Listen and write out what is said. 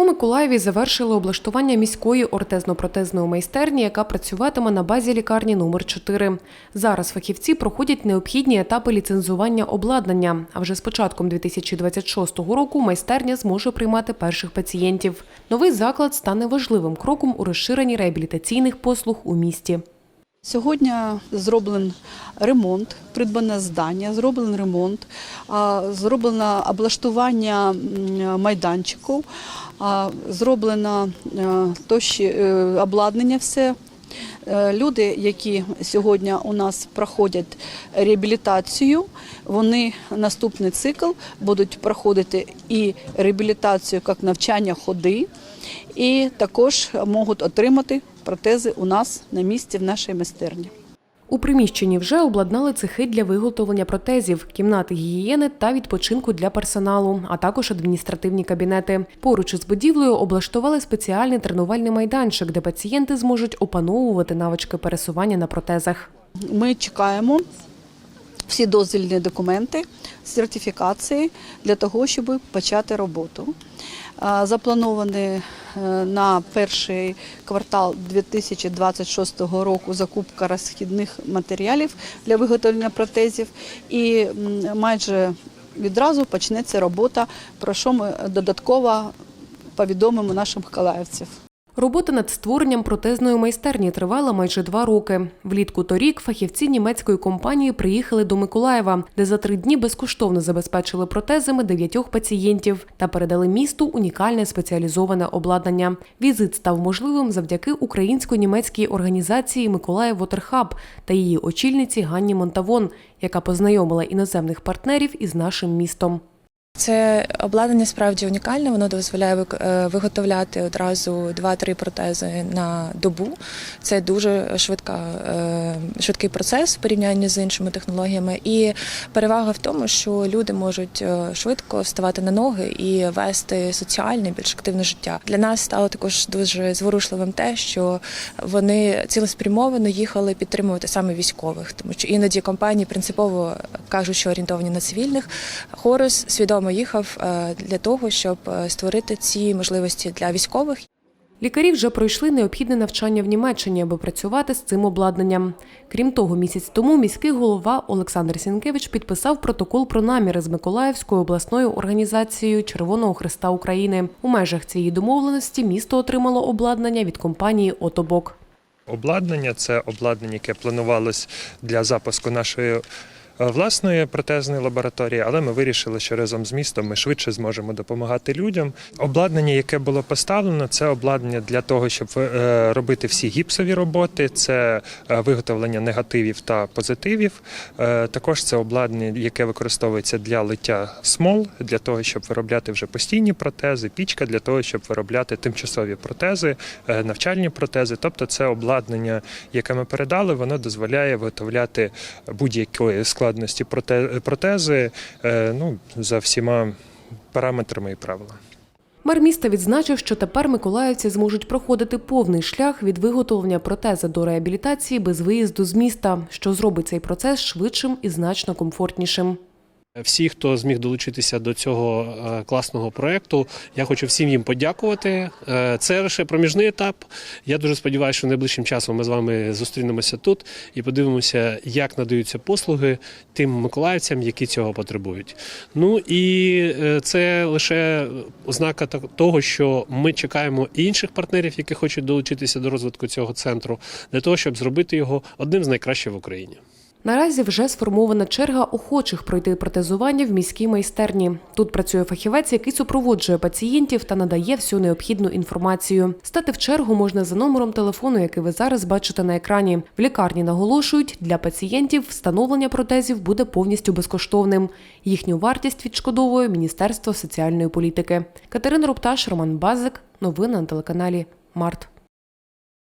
У Миколаєві завершили облаштування міської ортезно-протезної майстерні, яка працюватиме на базі лікарні номер 4 Зараз фахівці проходять необхідні етапи ліцензування обладнання. А вже з початком 2026 року майстерня зможе приймати перших пацієнтів. Новий заклад стане важливим кроком у розширенні реабілітаційних послуг у місті. Сьогодні зроблений ремонт, придбане здання, зроблений ремонт, зроблено облаштування майданчиків, зроблено е, то ще, е, обладнання все. Е, Люди, які сьогодні у нас проходять реабілітацію, вони наступний цикл будуть проходити і реабілітацію як навчання ходи, і також можуть отримати протези у нас на місці в нашій майстерні. У приміщенні вже обладнали цехи для виготовлення протезів, кімнати гігієни та відпочинку для персоналу, а також адміністративні кабінети. Поруч із будівлею облаштували спеціальний тренувальний майданчик, де пацієнти зможуть опановувати навички пересування на протезах. Ми чекаємо всі дозвільні документи, сертифікації для того, щоб почати роботу. А, Запланований е, на перший квартал 2026 року закупка розхідних матеріалів для виготовлення протезів, і майже відразу почнеться робота, про що ми додатково повідомимо нашим миколаївців. Робота над створенням протезної майстерні тривала майже два роки. Влітку торік фахівці німецької компанії приїхали до Миколаєва, де за три дні безкоштовно забезпечили протезами дев'ятьох пацієнтів та передали місту унікальне спеціалізоване обладнання. Візит став можливим завдяки українсько-німецькій організації Миколаїв Вотерхаб та її очільниці Ганні Монтавон, яка познайомила іноземних партнерів із нашим містом. Це обладнання справді унікальне. Воно дозволяє е, виготовляти одразу 2-3 протези на добу. Це дуже швидка, е, швидкий процес в порівнянні з іншими технологіями. І перевага в тому, що люди можуть е, швидко вставати на ноги і вести соціальне, більш активне життя. Для нас стало також дуже зворушливим те, що вони цілеспрямовано їхали підтримувати саме військових, тому що іноді компанії принципово кажуть, що орієнтовані на цивільних. Хорус свідомо їхав е, для того, щоб е, створити ці можливості для військових. Лікарі вже пройшли необхідне навчання в Німеччині, аби працювати з цим обладнанням. Крім того, місяць тому міський голова Олександр Сінкевич підписав протокол про наміри з Миколаївською обласною організацією Червоного Христа України. У межах цієї домовленості місто отримало обладнання від компанії Отобок. обладнання. Це обладнання, яке планувалось для запуску нашої власної протезної лабораторії, але ми вирішили, що разом з містом ми швидше зможемо допомагати людям. Обладнання, яке було поставлено, це обладнання для того, щоб е, робити всі гіпсові роботи, це е, виготовлення негативів та позитивів. Е, Також це обладнання, яке використовується для лиття смол, для того, щоб виробляти вже постійні протези, пічка для того, щоб виробляти тимчасові протези, навчальні протези. Тобто, це обладнання, яке ми передали, воно дозволяє виготовляти будь-якої складності проте- протези е, ну, за всіма параметрами і правилами. Мер міста відзначив, що тепер миколаївці зможуть проходити повний шлях від виготовлення протези до реабілітації без виїзду з міста, що зробить цей процес швидшим і значно комфортнішим. Всі, хто зміг долучитися до цього е, класного проекту, я хочу всім їм подякувати. Е, Це лише проміжний етап. Я дуже сподіваюся, що найближчим часом ми з вами зустрінемося тут і подивимося, як надаються послуги тим миколаївцям, які цього потребують. Ну і е, це лише ознака того, що ми чекаємо інших партнерів, які хочуть долучитися до розвитку цього центру, для того, щоб зробити його одним з найкращих в Україні. Наразі вже сформована черга охочих пройти протезування в міській майстерні. Тут працює фахівець, який супроводжує пацієнтів та надає всю необхідну інформацію. Стати в чергу можна за номером телефону, який ви зараз бачите на екрані. В лікарні наголошують, для пацієнтів встановлення протезів буде повністю безкоштовним. Їхню вартість відшкодовує Міністерство соціальної політики. Катерина Рупташ, Роман Базик. Новини на телеканалі Март.